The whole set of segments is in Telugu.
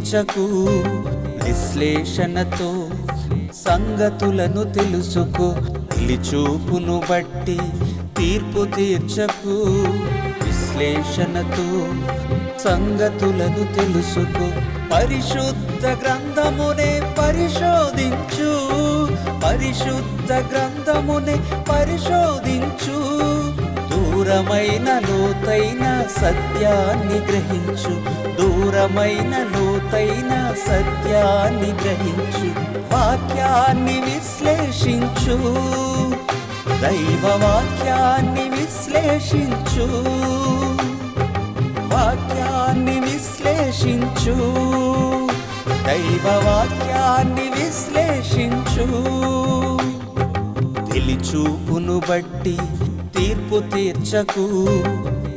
చర్చకు విశ్లేషణతో సంగతులను తెలుసుకో. నిలిచూపును బట్టి తీర్పు తీర్చకు విశ్లేషణతో సంగతులను తెలుసుకో. పరిశుద్ధ గ్రంథమునే పరిశోధించు పరిశుద్ధ గ్రంథమునే పరిశోధించు. దూరమైన లోతైన సత్యాన్ని గ్రహించు. దూరమైన లోతైన సత్యాన్ని గ్రహించు. వాక్యాన్ని విశ్లేషించు. దైవ వాక్యాన్ని విశ్లేషించు. వాక్యాన్ని విశ్లేషించు. దైవ వాక్యాన్ని విశ్లేషించు. తెలిచూపును బట్టి తీర్పు తీర్చకు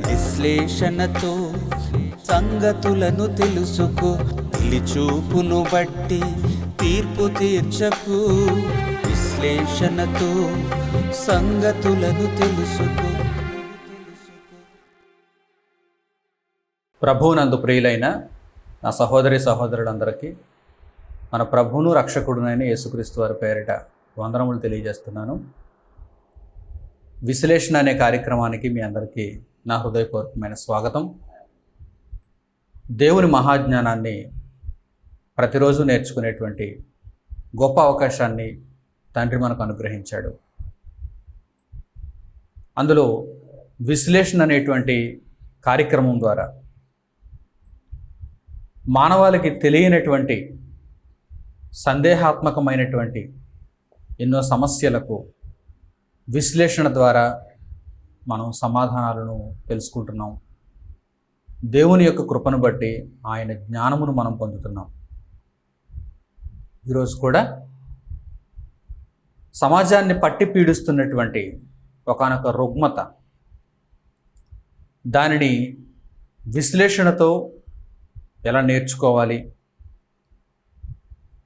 విశ్లేషణతో సంగతులను తెలుసుకు తెలిచూపును బట్టి తీర్పు తీర్చకు విశ్లేషణతో సంగతులను తెలుసుకు. ప్రభువునందు ప్రియులైన నా సహోదరి సహోదరులందరికీ మన ప్రభువును రక్షకుడునైన యేసుక్రీస్తు వారి పేరిట వందనములు తెలియజేస్తున్నాను. విశ్లేషణ అనే కార్యక్రమానికి మీ అందరికీ నా హృదయపూర్వకమైన స్వాగతం. దేవుని మహాజ్ఞానాన్ని ప్రతిరోజు నేర్చుకునేటువంటి గొప్ప అవకాశాన్ని తండ్రి మనకు అనుగ్రహించాడు. అందులో విశ్లేషణ అనేటువంటి కార్యక్రమం ద్వారా మానవాళికి తెలియనటువంటి సందేహాత్మకమైనటువంటి ఎన్నో సమస్యలకు విశ్లేషణ ద్వారా మనం సమాధానాలను తెలుసుకుంటున్నాం. దేవుని యొక్క కృపను బట్టి ఆయన జ్ఞానమును మనం పొందుతున్నాం. ఈరోజు కూడా సమాజాన్ని పట్టి పీడిస్తున్నటువంటి ఒకనొక రుగ్మత దానిని విశ్లేషణతో ఎలా నేర్చుకోవాలి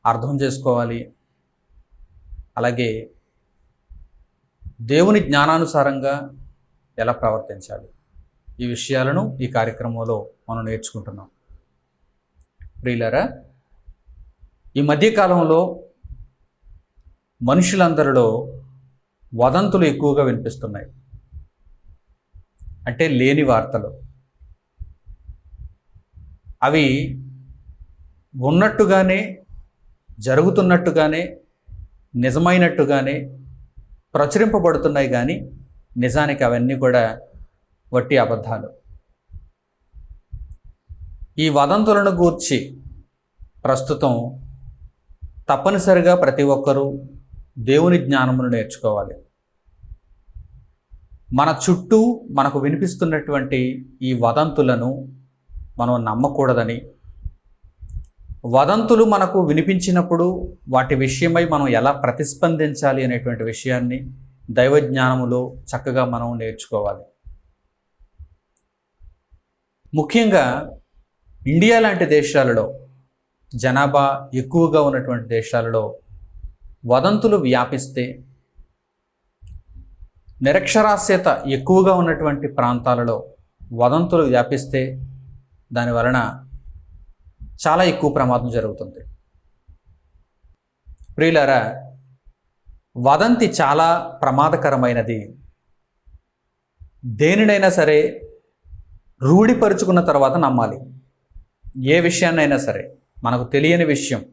అర్థం చేసుకోవాలి అలాగే దేవుని జ్ఞానానుసారంగా ఎలా ప్రవర్తించాలి? ఈ విషయాలను ఈ కార్యక్రమంలో మనం నేర్చుకుంటున్నాం. ప్రియులరా ఈ మధ్యకాలంలో మనుషులందరిలో వదంతులు ఎక్కువగా వినిపిస్తున్నాయి. అంటే లేని వార్తలు. అవి ఉన్నట్టుగానే జరుగుతున్నట్టుగానే నిజమైనట్టుగానే ప్రచురింపబడుతున్నాయి కానీ నిజానికి అవన్నీ కూడా వట్టి అబద్ధాలు. ఈ వదంతులను గూర్చి ప్రస్తుతం తప్పనిసరిగా ప్రతి ఒక్కరూ దేవుని జ్ఞానమును నేర్చుకోవాలి. మన చుట్టూ మనకు వినిపిస్తున్నటువంటి ఈ వదంతులను మనం నమ్మకూడదని వదంతులు మనకు వినిపించినప్పుడు వాటి విషయమై మనం ఎలా ప్రతిస్పందించాలి అనేటువంటి విషయాన్ని దైవజ్ఞానములో చక్కగా మనం నేర్చుకోవాలి. ముఖ్యంగా ఇండియా లాంటి దేశాలలో జనాభా ఎక్కువగా ఉన్నటువంటి దేశాలలో వదంతులు వ్యాపిస్తే నిరక్షరాస్యత ఎక్కువగా ఉన్నటువంటి ప్రాంతాలలో వదంతులు వ్యాపిస్తే దాని వలన చాలా ఎక్కువ ప్రమాదం జరుగుతుంది. ప్రియులారా వదంతి చాలా ప్రమాదకరమైనది. దేనినైనా సరే రూఢిపరుచుకున్న తర్వాత నమ్మాలి. ఏ విషయాన్నైనా సరే మనకు తెలియని విషయం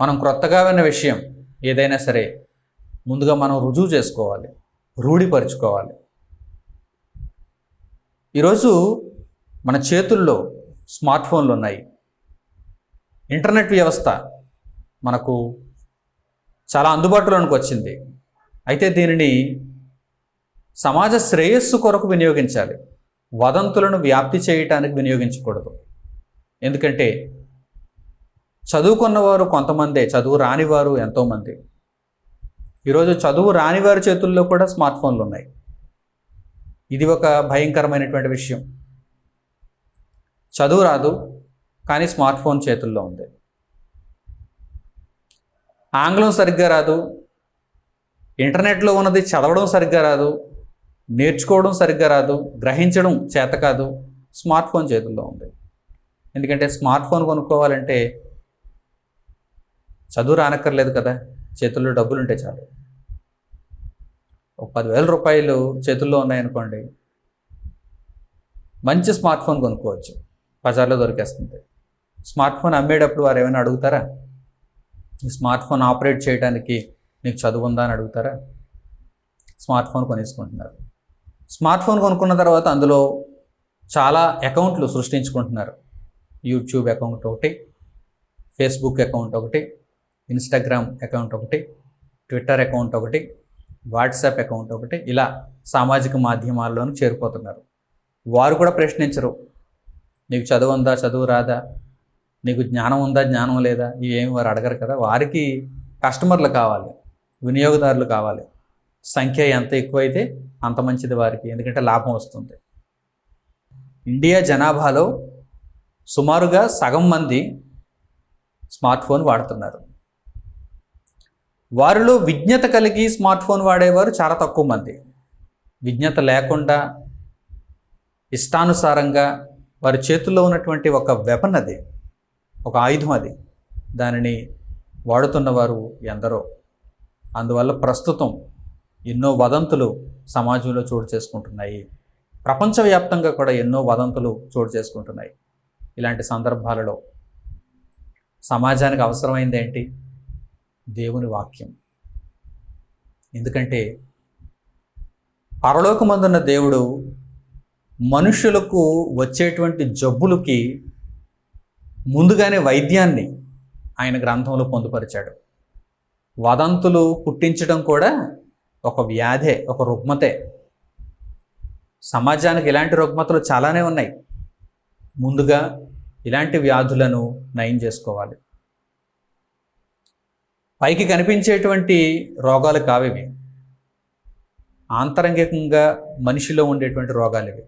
మనం క్రొత్తగా విన్న విషయం ఏదైనా సరే ముందుగా మనం రుజువు చేసుకోవాలి రూఢిపరుచుకోవాలి. ఈరోజు మన చేతుల్లో స్మార్ట్ ఫోన్లు ఉన్నాయి. ఇంటర్నెట్ వ్యవస్థ మనకు చాలా అందుబాటులోనికి వచ్చింది. అయితే దీనిని సమాజ శ్రేయస్సు కొరకు వినియోగించాలి. వదంతులను వ్యాప్తి చేయటానికి వినియోగించకూడదు. ఎందుకంటే చదువుకున్నవారు కొంతమందే చదువు రానివారు ఎంతోమంది. ఈరోజు చదువు రానివారి చేతుల్లో కూడా స్మార్ట్ ఫోన్లు ఉన్నాయి. ఇది ఒక భయంకరమైనటువంటి విషయం. చదువు రాదు కానీ స్మార్ట్ ఫోన్ చేతుల్లో ఉంది. ఆంగ్లం సరిగ్గా రాదు ఇంటర్నెట్లో ఉన్నది చదవడం సరిగ్గా రాదు నేర్చుకోవడం సరిగ్గా రాదు గ్రహించడం చేత కాదు స్మార్ట్ ఫోన్ చేతుల్లో ఉంది. ఎందుకంటే స్మార్ట్ ఫోన్ కొనుక్కోవాలంటే చదువు రానక్కర్లేదు కదా చేతుల్లో డబ్బులు ఉంటే చాలు. ఒక పదివేల రూపాయలు చేతుల్లో ఉన్నాయనుకోండి మంచి స్మార్ట్ ఫోన్ కొనుక్కోవచ్చు. బజార్లో దొరికేస్తుంది స్మార్ట్ ఫోన్ అమ్మేటప్పుడు వారు ఏమైనా అడుగుతారా? ఈ స్మార్ట్ ఫోన్ ఆపరేట్ చేయడానికి నీకు చదువు ఉందా అని అడుగుతారా? స్మార్ట్ ఫోన్ కొనేసుకుంటున్నారు. స్మార్ట్ ఫోన్ కొనుక్కున్న తర్వాత అందులో చాలా అకౌంట్లు సృష్టించుకుంటున్నారు. యూట్యూబ్ అకౌంట్ ఒకటి ఫేస్బుక్ అకౌంట్ ఒకటి ఇన్స్టాగ్రామ్ అకౌంట్ ఒకటి ట్విట్టర్ అకౌంట్ ఒకటి వాట్సాప్ అకౌంట్ ఒకటి ఇలా సామాజిక మాధ్యమాల్లోనూ చేరిపోతున్నారు. వారు కూడా ప్రశ్నించరు. నీకు చదువు ఉందా చదువు రాదా? నీకు జ్ఞానం ఉందా జ్ఞానం లేదా? ఇవేమి వారు అడగరు కదా. వారికి కస్టమర్లు కావాలి వినియోగదారులు కావాలి. సంఖ్య ఎంత ఎక్కువైతే అంత మంచిది వారికి ఎందుకంటే లాభం వస్తుంది. ఇండియా జనాభాలో సుమారుగా సగం మంది స్మార్ట్ ఫోన్ వాడుతున్నారు. వారిలో విజ్ఞత కలిగి స్మార్ట్ ఫోన్ వాడేవారు చాలా తక్కువ మంది. విజ్ఞత లేకుండా ఇష్టానుసారంగా వారి చేతుల్లో ఉన్నటువంటి ఒక వెపన్ అది ఒక ఆయుధం అది. దానిని వాడుతున్నవారు ఎందరో. అందువల్ల ప్రస్తుతం ఎన్నో వదంతులు సమాజంలో చోటు చేసుకుంటున్నాయి. ప్రపంచవ్యాప్తంగా కూడా ఎన్నో వదంతులు చోటు చేసుకుంటున్నాయి. ఇలాంటి సందర్భాలలో సమాజానికి అవసరమైంది ఏంటి? దేవుని వాక్యం. ఎందుకంటే పరలోకమందున్న దేవుడు మనుషులకు వచ్చేటువంటి జబ్బులకి ముందుగానే వైద్యాన్ని ఆయన గ్రంథంలో పొందుపరిచాడు. వదంతులు పుట్టించడం కూడా ఒక వ్యాధే ఒక రుగ్మతే. సమాజానికి ఇలాంటి రుగ్మతలు చాలానే ఉన్నాయి. ముందుగా ఇలాంటి వ్యాధులను నయం చేసుకోవాలి. పైకి కనిపించేటువంటి రోగాలు కావివి? ఆంతరంగికంగా మనిషిలో ఉండేటువంటి రోగాలు ఇవి.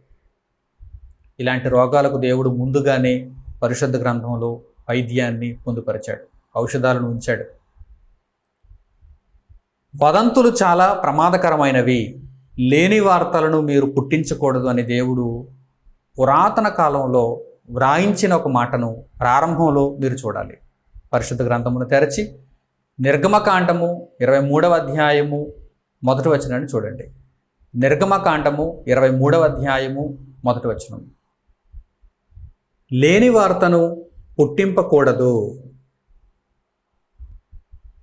ఇలాంటి రోగాలకు దేవుడు ముందుగానే పరిశుద్ధ గ్రంథంలో వైద్యాన్ని పొందుపరిచాడు ఔషధాలను ఉంచాడు. వదంతులు చాలా ప్రమాదకరమైనవి. లేని వార్తలను మీరు పుట్టించకూడదు అని దేవుడు పురాతన కాలంలో వ్రాయించిన ఒక మాటను ప్రారంభంలో మీరు చూడాలి. పరిశుద్ధ గ్రంథమును తెరచి నిర్గమకాండము ఇరవై మూడవ అధ్యాయము మొదటి వచనాన్ని చూడండి. నిర్గమకాండము ఇరవై మూడవ అధ్యాయము మొదటి వచనం. లేని వార్తను పుట్టింపకూడదు.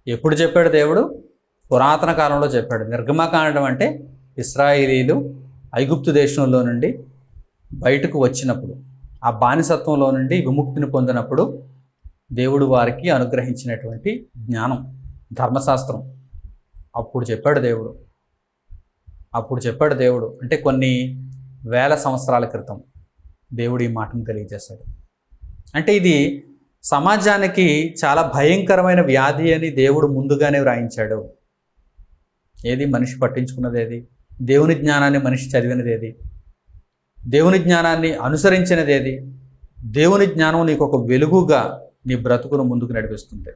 ఎప్పుడు చెప్పాడు దేవుడు? పురాతన కాలంలో చెప్పాడు. నిర్గమకాండం అంటే ఇస్రాయిలీలు ఐగుప్తు దేశంలో నుండి బయటకు వచ్చినప్పుడు ఆ బానిసత్వంలో నుండి విముక్తిని పొందినప్పుడు దేవుడు వారికి అనుగ్రహించినటువంటి జ్ఞానం ధర్మశాస్త్రం. అప్పుడు చెప్పాడు దేవుడు. అప్పుడు చెప్పాడు దేవుడు. అంటే కొన్ని వేల సంవత్సరాల క్రితం. దేవుడు ఈ మాటను తెలియజేశాడు. అంటే ఇది సమాజానికి చాలా భయంకరమైన వ్యాధి అని దేవుడు ముందుగానే వ్రాయించాడు. ఏది? మనిషి పట్టించుకున్నది ఏది? దేవుని జ్ఞానాన్ని మనిషి చదివినది ఏది? దేవుని జ్ఞానాన్ని అనుసరించినది ఏది? దేవుని జ్ఞానం నీకు ఒక వెలుగుగా నీ బ్రతుకును ముందుకు నడిపిస్తుంది.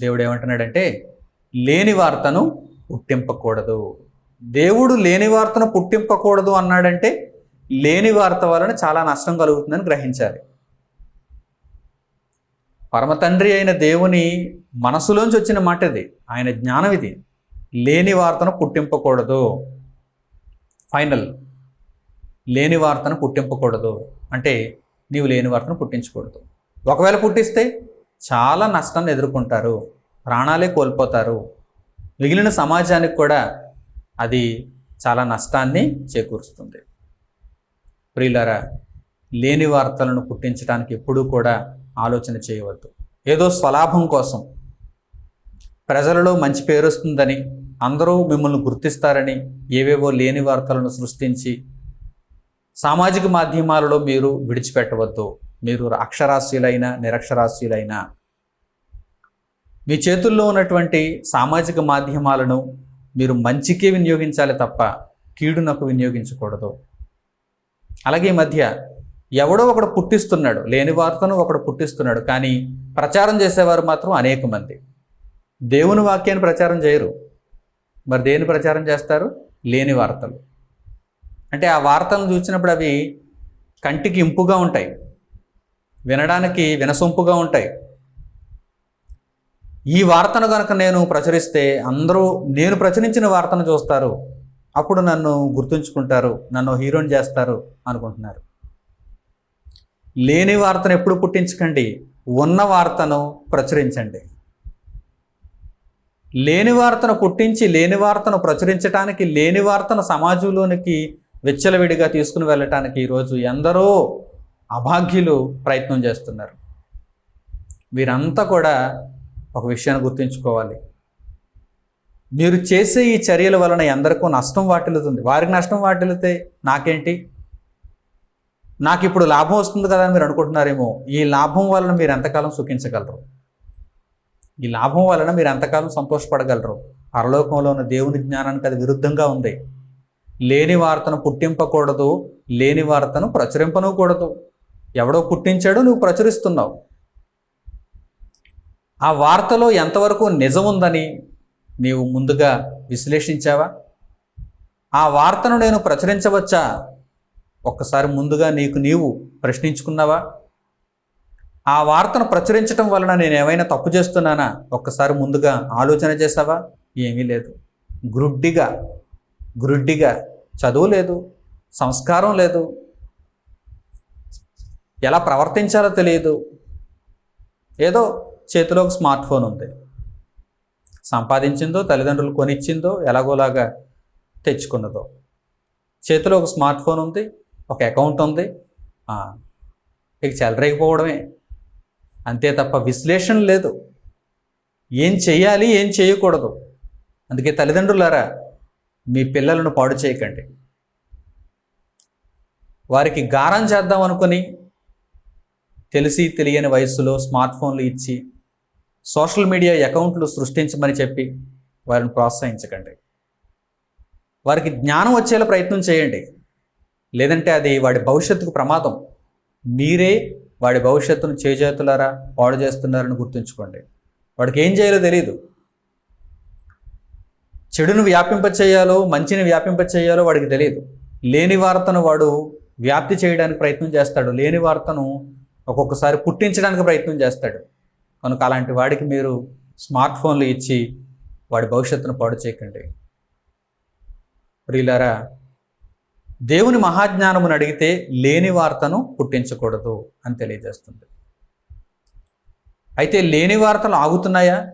దేవుడు ఏమంటున్నాడంటే లేని వార్తను పుట్టింపకూడదు. దేవుడు లేని వార్తను పుట్టింపకూడదు అన్నాడంటే లేని వార్త వలన చాలా నష్టం కలుగుతుందని గ్రహించాలి. పరమతండ్రి అయిన దేవుని మనసులోంచి వచ్చిన మాట ఇది ఆయన జ్ఞానం ఇది. లేని వార్తను పుట్టింపకూడదు. ఫైనల్. లేని వార్తను పుట్టింపకూడదు. అంటే నీవు లేని వార్తను పుట్టించకూడదు. ఒకవేళ పుట్టిస్తే చాలా నష్టాన్ని ఎదుర్కొంటారు. ప్రాణాలే కోల్పోతారు. మిగిలిన సమాజానికి కూడా అది చాలా నష్టాన్ని చేకూరుస్తుంది. ప్రియులరా లేని వార్తలను పుట్టించడానికి ఎప్పుడూ కూడా ఆలోచన చేయవద్దు. ఏదో స్వలాభం కోసం ప్రజలలో మంచి పేరు వస్తుందని అందరూ మిమ్మల్ని గుర్తిస్తారని ఏవేవో లేని వార్తలను సృష్టించి సామాజిక మాధ్యమాలలో మీరు విడిచిపెట్టవద్దు. మీరు అక్షరాస్యులైనా నిరక్షరాస్యులైనా. మీ చేతుల్లో ఉన్నటువంటి సామాజిక మాధ్యమాలను మీరు మంచికే వినియోగించాలి తప్ప కీడునకు వినియోగించకూడదు. అలాగే ఈ మధ్య ఎవడో ఒకడు పుట్టిస్తున్నాడు లేని వార్తను ఒకడు పుట్టిస్తున్నాడు కానీ ప్రచారం చేసేవారు మాత్రం అనేక మంది. దేవుని వాక్యాన్ని ప్రచారం చేయరు. మరి దేని ప్రచారం చేస్తారు? లేని వార్తలు. అంటే ఆ వార్తలను చూసినప్పుడు అవి కంటికి ఇంపుగా ఉంటాయి. వినడానికి వినసొంపుగా ఉంటాయి. ఈ వార్తను కనుక నేను ప్రచురిస్తే అందరూ నేను ప్రచురించిన వార్తను చూస్తారు. అప్పుడు నన్ను గుర్తుంచుకుంటారు నన్ను హీరోని చేస్తారు అనుకుంటున్నారు. లేని వార్తను ఎప్పుడు పుట్టించకండి ఉన్న వార్తను ప్రచురించండి. లేని వార్తను పుట్టించి లేని వార్తను ప్రచురించడానికి లేని వార్తను సమాజంలోనికి విచ్చలవిడిగా తీసుకుని వెళ్ళటానికి ఈరోజు ఎందరో అభాగ్యులు ప్రయత్నం చేస్తున్నారు. వీరంతా కూడా ఒక విషయాన్ని గుర్తుంచుకోవాలి. మీరు చేసే ఈ చర్యల వలన ఎందరికో నష్టం వాటిల్లుతుంది. వారికి నష్టం వాటిల్లితే నాకేంటి? నాకు ఇప్పుడు లాభం వస్తుంది కదా మీరు అనుకుంటున్నారేమో. ఈ లాభం వలన మీరు ఎంతకాలం సుఖించగలరు? ఈ లాభం వలన మీరు ఎంతకాలం సంతోషపడగలరు? పరలోకంలో ఉన్న దేవుని జ్ఞానానికి అది విరుద్ధంగా ఉంది. లేని వార్తను పుట్టింపకూడదు లేని వార్తను ప్రచురింపనకూడదు. ఎవడో పుట్టించాడో నువ్వు ప్రచురిస్తున్నావు. ఆ వార్తలో ఎంతవరకు నిజం ఉందని నీవు ముందుగా విశ్లేషించావా? ఆ వార్తను నేను ప్రచురించవచ్చా? ఒక్కసారి ముందుగా నీకు నీవు ప్రశ్నించుకున్నావా? ఆ వార్తను ప్రచురించటం వలన నేను ఏమైనా తప్పు చేస్తున్నానా? ఒక్కసారి ముందుగా ఆలోచన చేసావా ఏమీ లేదు. గ్రుడ్డిగా గ్రుడ్డిగా చదువు లేదు సంస్కారం లేదు. ఎలా ప్రవర్తించాలో తెలియదు. ఏదో చేతిలో ఒక స్మార్ట్ ఫోన్ ఉంది. సంపాదించిందో తల్లిదండ్రులు కొనిచ్చిందో ఎలాగోలాగా తెచ్చుకున్నదో. చేతిలో ఒక స్మార్ట్ ఫోన్ ఉంది ఒక అకౌంట్ ఉంది. ఇక చెలరేగిపోవడమే అంతే తప్ప విశ్లేషణ లేదు. ఏం చేయాలి ఏం చేయకూడదు. అందుకే తల్లిదండ్రులారా మీ పిల్లలను పాడు చేయకండి. వారికి గారం చేద్దాం అనుకుని తెలిసి తెలియని వయస్సులో స్మార్ట్ ఫోన్లు ఇచ్చి సోషల్ మీడియా అకౌంట్లు సృష్టించమని చెప్పి వారిని ప్రోత్సహించకండి. వారికి జ్ఞానం వచ్చేలా ప్రయత్నం చేయండి. లేదంటే అది వాడి భవిష్యత్తుకు ప్రమాదం. మీరే వాడి భవిష్యత్తును చేజేతులారా పాడు చేస్తున్నారని గుర్తుంచుకోండి. వాడికి ఏం చేయాలో తెలియదు చెడును వ్యాపింపచేయాలో మంచిని వ్యాపింపచేయాలో వాడికి తెలియదు లేని వార్తను వాడు వ్యాప్తి చేయడానికి ప్రయత్నం చేస్తాడు. లేని వార్తను ఒక్కొక్కసారి పుట్టించడానికి ప్రయత్నం చేస్తాడు. కనుక అలాంటి వాడికి మీరు స్మార్ట్ ఫోన్లు ఇచ్చి వాడి భవిష్యత్తును పాడు చేయకండి. ప్రియులారా దేవుని మహాజ్ఞానమును అడిగితే లేని వార్తను పుట్టించకూడదు అని తెలియజేస్తుంది. అయితే లేని వార్తలు ఆగుతున్నాయా?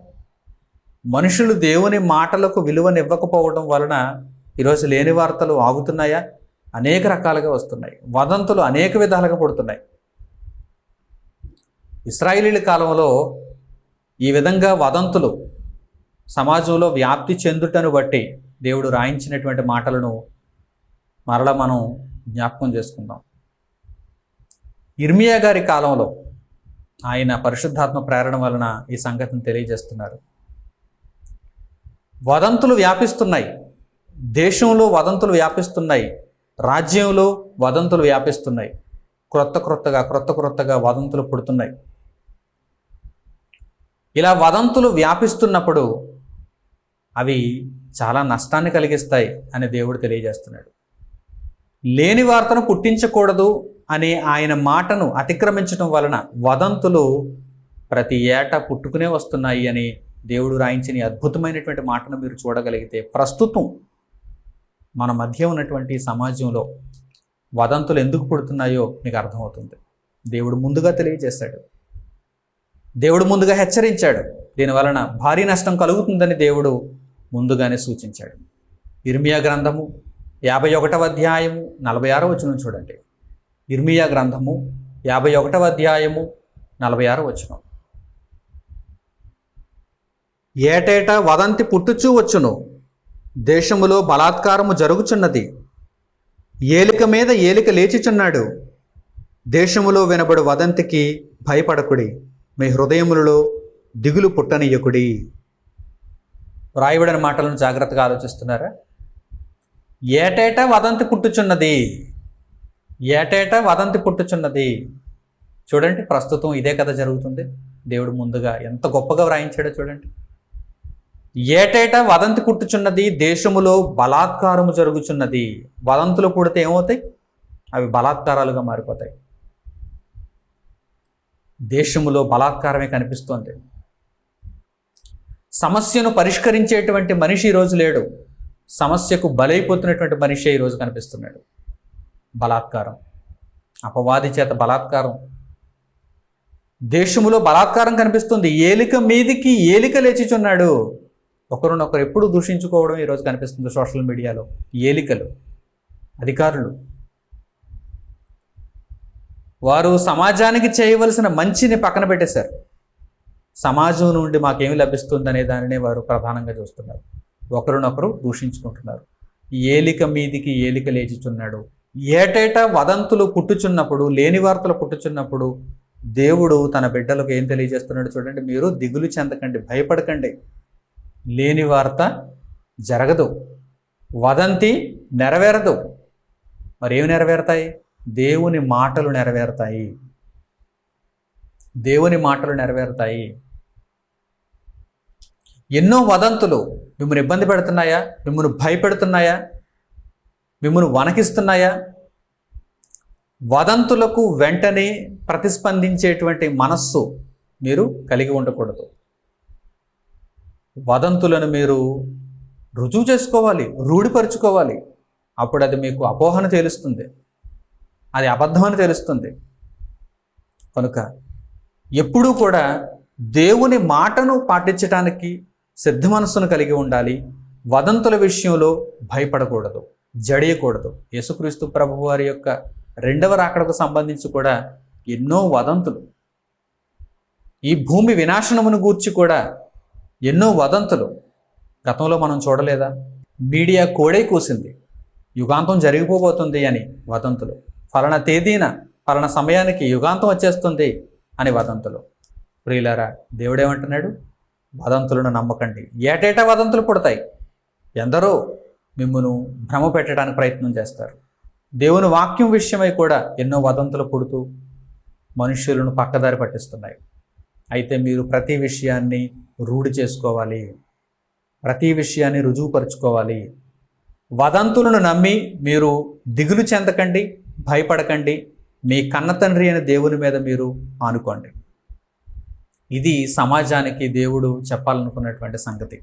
మనుషులు దేవుని మాటలకు విలువనివ్వకపోవడం వలన ఈరోజు లేని వార్తలు ఆగుతున్నాయా? అనేక రకాలుగా వస్తున్నాయి. వదంతులు అనేక విధాలుగా పడుతున్నాయి. ఇస్రాయిలీల కాలంలో ఈ విధంగా వదంతులు సమాజంలో వ్యాప్తి చెందుటను బట్టి దేవుడు రాయించినటువంటి మాటలను మరల మనం జ్ఞాపకం చేసుకుందాం. ఇర్మియా గారి కాలంలో ఆయన పరిశుద్ధాత్మ ప్రేరణ వలన ఈ సంగతిని తెలియజేస్తున్నారు. వదంతులు వ్యాపిస్తున్నాయి. దేశంలో వదంతులు వ్యాపిస్తున్నాయి. రాజ్యంలో వదంతులు వ్యాపిస్తున్నాయి. క్రొత్త క్రొత్తగా క్రొత్త క్రొత్తగా వదంతులు పుడుతున్నాయి. ఇలా వదంతులు వ్యాపిస్తున్నప్పుడు అవి చాలా నష్టాన్ని కలిగిస్తాయి అని దేవుడు తెలియజేస్తున్నాడు. లేని వార్తను పుట్టించకూడదు అనే ఆయన మాటను అతిక్రమించడం వలన వదంతులు ప్రతి ఏటా పుట్టుకునే వస్తున్నాయి అని దేవుడు రాయించిన అద్భుతమైనటువంటి మాటను మీరు చూడగలిగితే ప్రస్తుతం మన మధ్య ఉన్నటువంటి సమాజంలో వదంతులు ఎందుకు పుడుతున్నాయో మీకు అర్థమవుతుంది. దేవుడు ముందుగా తెలియజేశాడు దేవుడు ముందుగా హెచ్చరించాడు. దీని వలన భారీ నష్టం కలుగుతుందని దేవుడు ముందుగానే సూచించాడు. ఇర్మియా గ్రంథము యాభై ఒకటవ అధ్యాయము నలభై ఆరో వచనం చూడండి. ఇర్మియా గ్రంథము యాభై ఒకటవ అధ్యాయము నలభై ఆరో వచనం. ఏటేటా వదంతి పుట్టుచూ వచ్చును? దేశములో బలాత్కారము జరుగుచున్నది. ఏలిక మీద ఏలిక లేచిచున్నాడు. దేశములో వినబడు వదంతికి భయపడకుడి. మీ హృదయములలో దిగులు పుట్టనీయకుడి. రాయబడిన మాటలను జాగ్రత్తగా ఆలోచిస్తున్నారా? ఏటేటా వదంతి పుట్టుచున్నది? ఏటేటా వదంతి పుట్టుచున్నది? చూడండి ప్రస్తుతం ఇదే కథ జరుగుతుంది. దేవుడు ముందుగా ఎంత గొప్పగా వ్రాయించాడో చూడండి. ఏటేటా వదంతి పుట్టుచున్నది? దేశములో బలాత్కారము జరుగుచున్నది. వదంతులు పుడితే ఏమవుతాయి? అవి బలాత్కారాలుగా మారిపోతాయి. దేశములో బలాత్కారమే కనిపిస్తోంది. సమస్యను పరిష్కరించేటువంటి మనిషి ఈరోజు లేడు. సమస్యకు బలైపోతున్నటువంటి మనిషి ఈరోజు కనిపిస్తున్నాడు. బలాత్కారం అపవాది చేత బలాత్కారం. దేశములో బలాత్కారం కనిపిస్తుంది. ఏలిక మీదికి ఏలిక లేచిచున్నాడు. ఒకరినొకరు ఎప్పుడు దూషించుకోవడం ఈరోజు కనిపిస్తుంది సోషల్ మీడియాలో. ఏలికలు అధికారులు వారు సమాజానికి చేయవలసిన మంచిని పక్కన పెట్టేశారు. సమాజం నుండి మాకేమి లభిస్తుంది అనే దానినే వారు ప్రధానంగా చూస్తున్నారు. ఒకరినొకరు దూషించుకుంటున్నారు. ఏలిక మీదికి ఏలిక లేచిచున్నాడు. ఏటేటా వదంతులు పుట్టుచున్నప్పుడు లేని వార్తలు పుట్టుచున్నప్పుడు దేవుడు తన బిడ్డలకు ఏం తెలియజేస్తున్నాడు చూడండి. మీరు దిగులు చెందకండి భయపడకండి. లేని వార్త జరగదు. వదంతి నెరవేరదు. మరి నెరవేరుతాయి? దేవుని మాటలు నెరవేరుతాయి. దేవుని మాటలు నెరవేరుతాయి. ఎన్నో వదంతులు మిమ్మల్ని ఇబ్బంది పెడుతున్నాయా? మిమ్మల్ని భయపెడుతున్నాయా? మిమ్మల్ని వనకిస్తున్నాయా వదంతులకు వెంటనే ప్రతిస్పందించేటువంటి మనస్సు మీరు కలిగి ఉండకూడదు. వదంతులను మీరు రుజువు చేసుకోవాలి రూఢిపరుచుకోవాలి. అప్పుడు అది మీకు అపోహను తేలుస్తుంది. అది అబద్ధమని తెలుస్తుంది. కనుక ఎప్పుడూ కూడా దేవుని మాటను పాటించడానికి సిద్ధ మనస్సును కలిగి ఉండాలి. వదంతుల విషయంలో భయపడకూడదు. జడియకూడదు. యేసుక్రీస్తు ప్రభు వారి యొక్క రెండవ రాకడకు సంబంధించి కూడా ఎన్నో వదంతులు. ఈ భూమి వినాశనమును గూర్చి కూడా ఎన్నో వదంతులు. గతంలో మనం చూడలేదా? మీడియా కోడే కూసింది. యుగాంతం జరిగిపోబోతుంది అని వదంతులు. ఫలానా తేదీన ఫలానా సమయానికి యుగాంతం వచ్చేస్తుంది అని వదంతులు. ప్రియులారా దేవుడేమంటున్నాడు? వదంతులను నమ్మకండి. ఏటేటా వదంతులు పుడతాయి? ఎందరో మిమ్మను భ్రమ పెట్టడానికి ప్రయత్నం చేస్తారు. దేవుని వాక్యం విషయమై కూడా ఎన్నో వదంతులు పుడుతూ మనుష్యులను పక్కదారి పట్టిస్తున్నాయి. అయితే మీరు ప్రతి విషయాన్ని రూఢి చేసుకోవాలి. ప్రతి విషయాన్ని రుజువుపరుచుకోవాలి. వదంతులను నమ్మి మీరు దిగులు చెందకండి. భయపడకండి. మీ కన్న తండ్రి అయిన దేవుని మీద మీరు ఆనుకోండి. ఇది సమాజానికి దేవుడు చెప్పాలనుకున్నటువంటి సంగతి.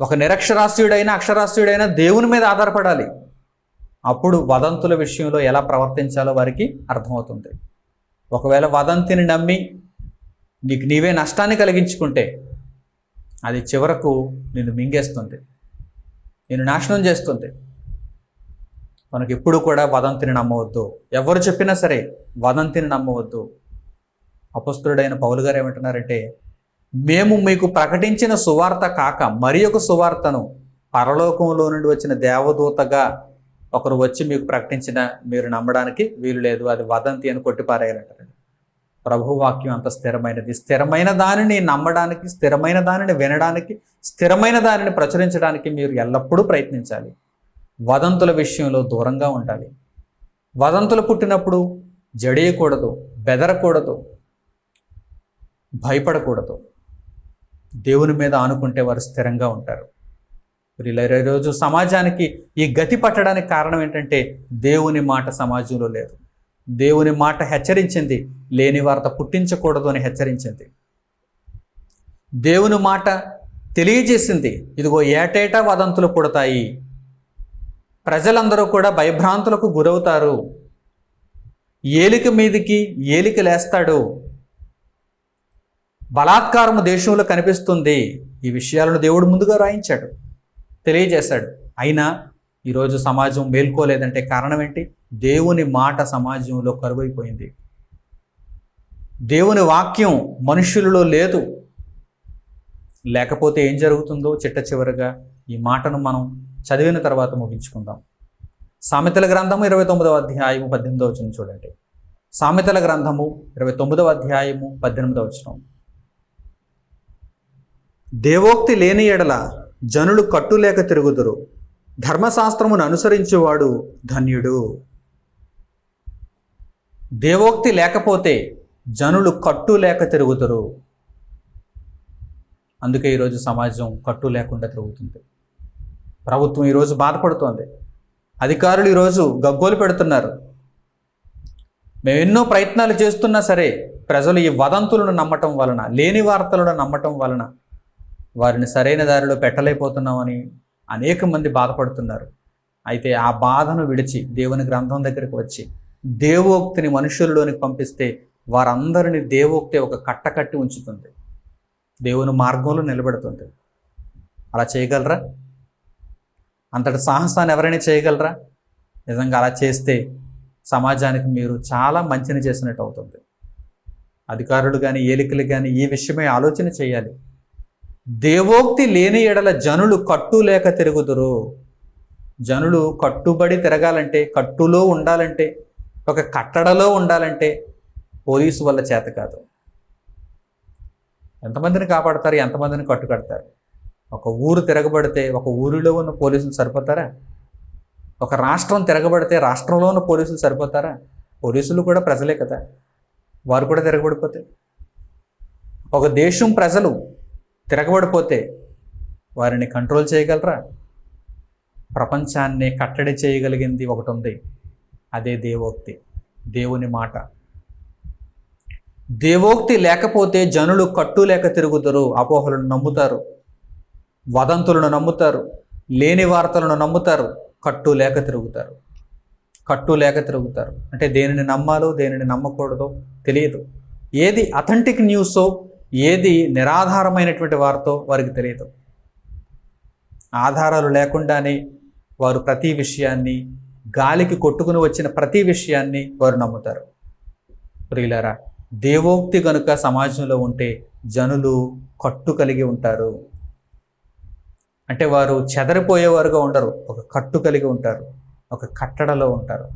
ఒక నిరక్షరాస్యుడైన అక్షరాస్యుడైన దేవుని మీద ఆధారపడాలి. అప్పుడు వదంతుల విషయంలో ఎలా ప్రవర్తించాలో వారికి అర్థమవుతుంది. ఒకవేళ వదంతిని నమ్మి నీకు నీవే నష్టాన్ని కలిగించుకుంటే అది చివరకు నిన్ను మింగేస్తుంది. నేను నాశనం చేస్తుంది. మనకి ఎప్పుడు కూడా వదంతిని నమ్మవద్దు. ఎవరు చెప్పినా సరే వదంతిని నమ్మవద్దు. అపస్తుడైన పౌలు గారు ఏమంటున్నారంటే మేము మీకు ప్రకటించిన సువార్త కాక మరి ఒక సువార్తను పరలోకంలో నుండి వచ్చిన దేవదూతగా ఒకరు వచ్చి మీకు ప్రకటించిన మీరు నమ్మడానికి వీలు లేదు. అది వదంతి అని కొట్టిపారేయాలంటారండి. ప్రభు వాక్యం అంత స్థిరమైనది. స్థిరమైన దానిని నమ్మడానికి స్థిరమైన దానిని వినడానికి స్థిరమైన దానిని ప్రచురించడానికి మీరు ఎల్లప్పుడూ ప్రయత్నించాలి. వదంతుల విషయంలో దూరంగా ఉండాలి. వదంతులు పుట్టినప్పుడు జడేయకూడదు బెదరకూడదు భయపడకూడదు. దేవుని మీద ఆనుకుంటే వారు స్థిరంగా ఉంటారు. మరి రోజు సమాజానికి ఈ గతి పట్టడానికి కారణం ఏంటంటే దేవుని మాట సమాజంలో లేదు. దేవుని మాట హెచ్చరించింది లేని వార్త పుట్టించకూడదు అని హెచ్చరించింది. దేవుని మాట తెలియజేసింది ఇదిగో ఏటేటా వదంతులు పుడతాయి ప్రజలందరూ కూడా భయభ్రాంతులకు గురవుతారు. ఏలిక మీదికి ఏలిక లేస్తాడు. బలాత్కారము దేశంలో కనిపిస్తుంది. ఈ విషయాలను దేవుడు ముందుగా రాయించాడు. తెలియజేశాడు. అయినా ఈరోజు సమాజం మేల్కోలేదంటే కారణం ఏంటి? దేవుని మాట సమాజంలో కరువైపోయింది. దేవుని వాక్యం మనుషులలో లేదు. లేకపోతే ఏం జరుగుతుందో చిట్ట చివరిగా ఈ మాటను మనం చదివిన తర్వాత ముగించుకుందాం. సామెతల గ్రంథము ఇరవై తొమ్మిదవ అధ్యాయము పద్దెనిమిదవ వచనం చూడండి. సామెతల గ్రంథము ఇరవై తొమ్మిదవ అధ్యాయము పద్దెనిమిదవ వచనం. దేవోక్తి లేని ఎడల జనులు కట్టులేక తిరుగుదురు. ధర్మశాస్త్రమును అనుసరించేవాడు ధన్యుడు. దేవోక్తి లేకపోతే జనులు కట్టు లేక తిరుగుతారు అందుకే ఈరోజు సమాజం కట్టు లేకుండా తిరుగుతుంది. ప్రభుత్వం ఈరోజు బాధపడుతోంది. అధికారులు ఈరోజు గగ్గోలు పెడుతున్నారు. మేము ఎన్నో ప్రయత్నాలు చేస్తున్నా సరే ప్రజలు ఈ వదంతులను నమ్మటం వలన లేని వార్తలను నమ్మటం వలన వారిని సరైన దారిలో పెట్టలేకపోతున్నామని అనేక మంది బాధపడుతున్నారు. అయితే ఆ బాధను విడిచి దేవుని గ్రంథం దగ్గరికి వచ్చి దేవోక్తిని మనుషుల్లోనికి పంపిస్తే వారందరిని దేవోక్తి ఒక కట్టకట్టి ఉంచుతుంది. దేవుని మార్గంలో నిలబెడుతుంది. అలా చేయగలరా? అంతటి సాహసాన్ని ఎవరైనా చేయగలరా? నిజంగా అలా చేస్తే సమాజానికి మీరు చాలా మంచిని చేసినట్టు అవుతుంది. అధికారులు కానీ ఏలికలు కానీ ఈ విషయమై ఆలోచన చేయాలి. దేవోక్తి లేని ఎడల జనులు కట్టు లేక తిరుగుదురు. జనులు కట్టుబడి తిరగాలంటే కట్టులో ఉండాలంటే ఒక కట్టడలో ఉండాలంటే పోలీసు వల్ల చేత కాదు. ఎంతమందిని కాపాడతారు ఎంతమందిని కట్టు కడతారు ఒక ఊరు తిరగబడితే ఒక ఊరిలో ఉన్న పోలీసులు సరిపోతారా? ఒక రాష్ట్రం తిరగబడితే రాష్ట్రంలో ఉన్న పోలీసులు సరిపోతారా? పోలీసులు కూడా ప్రజలే కదా. వారు కూడా తిరగబడిపోతే. ఒక దేశం ప్రజలు తిరగబడిపోతే వారిని కంట్రోల్ చేయగలరా? ప్రపంచాన్ని కట్టడి చేయగలిగింది ఒకటి ఉంది అదే దేవోక్తి. దేవుని మాట. దేవోక్తి లేకపోతే జనులు కట్టు లేక తిరుగుతారు అపోహలను నమ్ముతారు. వదంతులను నమ్ముతారు లేని వార్తలను నమ్ముతారు కట్టు లేక తిరుగుతారు. కట్టు లేక తిరుగుతారు. అంటే దేనిని నమ్మాలో దేనిని నమ్మకూడదో తెలియదు. ఏది అథెంటిక్ న్యూసో ఏది నిరాధారమైనటువంటి వార్తో వారికి తెలియదు. ఆధారాలు లేకుండానే వారు ప్రతి విషయాన్ని గాలికి కొట్టుకుని వచ్చిన ప్రతి విషయాన్ని వారు నమ్ముతారు. ప్రియులారా దేవోక్తి కనుక సమాజంలో ఉంటే జనులు కట్టు కలిగి ఉంటారు. అంటే వారు చెదరిపోయేవారుగా ఉండరు. ఒక కట్టు కలిగి ఉంటారు. ఒక కట్టడలో ఉంటారు.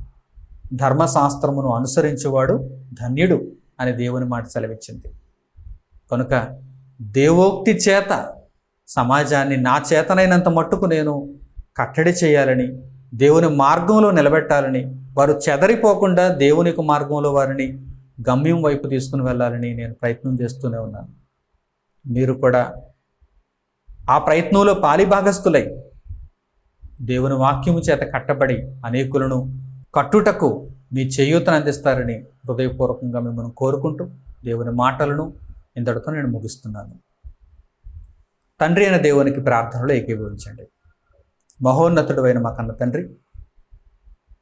ధర్మశాస్త్రమును అనుసరించేవాడు ధన్యుడు అని దేవుని మాట సెలవిచ్చింది. కనుక దేవోక్తి చేత సమాజాన్ని నా చేతనైనంత మట్టుకు నేను కట్టడి చేయాలని దేవుని మార్గంలో నిలబెట్టాలని వారు చెదరిపోకుండా దేవుని మార్గంలో వారిని గమ్యం వైపు తీసుకుని వెళ్ళాలని నేను ప్రయత్నం చేస్తూనే ఉన్నాను. మీరు కూడా ఆ ప్రయత్నంలో పాలిభాగస్తులై దేవుని వాక్యము చేత కట్టబడి అనేకులను కట్టుటకు మీ చేయూతను అందిస్తారని హృదయపూర్వకంగా మిమ్మల్ని కోరుకుంటూ దేవుని మాటలను ఇంతటితో నేను ముగిస్తున్నాను. తండ్రి అయిన దేవునికి ప్రార్థనలో ఏకీభవించండి. మహోన్నతుడు అయిన మా కన్న తండ్రి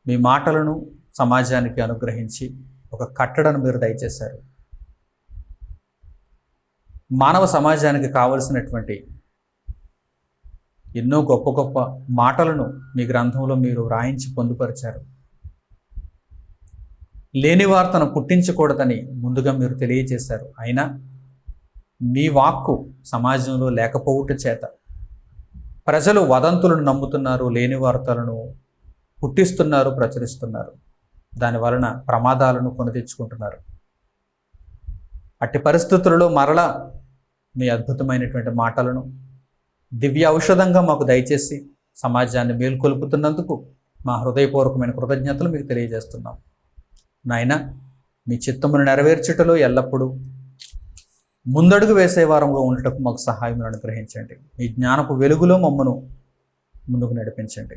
మీ మాటలను సమాజానికి అనుగ్రహించి ఒక కట్టడను మీరు దయచేశారు. మానవ సమాజానికి కావలసినటువంటి ఎన్నో గొప్ప గొప్ప మాటలను మీ గ్రంథంలో మీరు రాయించి పొందుపరిచారు. లేని వార్తను పుట్టించకూడదని ముందుగా మీరు తెలియజేశారు. అయినా మీ వాక్కు సమాజంలో లేకపోవుట చేత ప్రజలు వదంతులను నమ్ముతున్నారు లేని వార్తలను పుట్టిస్తున్నారు ప్రచురిస్తున్నారు. దాని వలన ప్రమాదాలను కొని తెచ్చుకుంటున్నారు అట్టి పరిస్థితులలో మరలా మీ అద్భుతమైనటువంటి మాటలను దివ్య ఔషధంగా మాకు దయచేసి సమాజాన్ని మేల్కొల్పుతున్నందుకు మా హృదయపూర్వకమైన కృతజ్ఞతలు మీకు తెలియజేస్తున్నాం. నాయన మీ చిత్తమును నెరవేర్చుటలో ఎల్లప్పుడూ ముందడుగు వేసే వారంగా ఉండటకు మాకు సహాయం అనుగ్రహించండి. మీ జ్ఞానపు వెలుగులో మమ్మను ముందుకు నడిపించండి.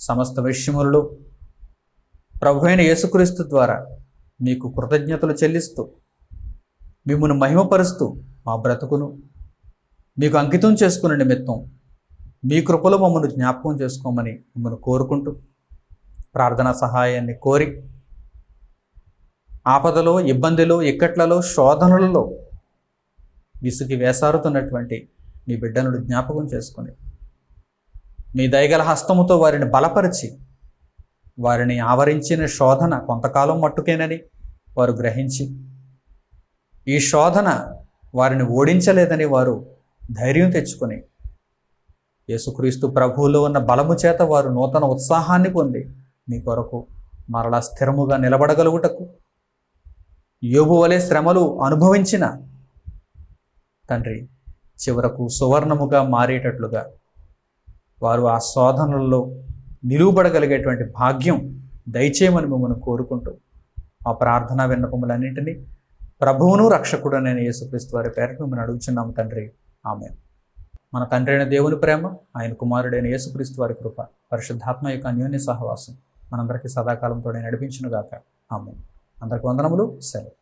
సమస్త విషయములలో ప్రభు అయిన యేసుక్రీస్తు ద్వారా మీకు కృతజ్ఞతలు చెల్లిస్తూ మిమ్మల్ని మహిమపరుస్తూ మా బ్రతుకును మీకు అంకితం చేసుకున్న నిమిత్తం మీ కృపలో మమ్మల్ని జ్ఞాపకం చేసుకోమని మిమ్మల్ని కోరుకుంటూ ప్రార్థనా సహాయాన్ని కోరి ఆపదలో ఇబ్బందిలో ఇక్కట్లలో శోధనలలో విసుగి వేసారుతున్నటువంటి మీ బిడ్డలను జ్ఞాపకం చేసుకుని మీ దయగల హస్తముతో వారిని బలపరిచి వారిని ఆవరించిన శోధన కొంతకాలం మట్టుకేనని వారు గ్రహించి ఈ శోధన వారిని ఓడించలేదని వారు ధైర్యం తెచ్చుకొని యేసుక్రీస్తు ప్రభువులో ఉన్న బలము చేత వారు నూతన ఉత్సాహాన్ని పొంది మీ కొరకు మరలా స్థిరముగా నిలబడగలుగుటకు యోబు వలె శ్రమలు అనుభవించిన తండ్రి చివరకు సువర్ణముగా మారేటట్లుగా వారు ఆ శోధనల్లో నిలువబడగలిగేటువంటి భాగ్యం దయచేయమని మిమ్మల్ని కోరుకుంటూ ఆ ప్రార్థనా విన్నపములన్నింటినీ ప్రభువును రక్షకుడు నేను యేసుక్రీస్తు వారి పేరు మిమ్మల్ని అడుగుచున్నాము తండ్రి. ఆమె మన తండ్రి అయిన దేవుని ప్రేమ ఆయన కుమారుడైన యేసుక్రీస్తు వారి కృప పరిశుద్ధాత్మ యొక్క అన్యోన్య సహవాసం మనందరికీ సదాకాలంతో నడిపించునుగాక ఆమె అందరికి వందనములు సెలవు.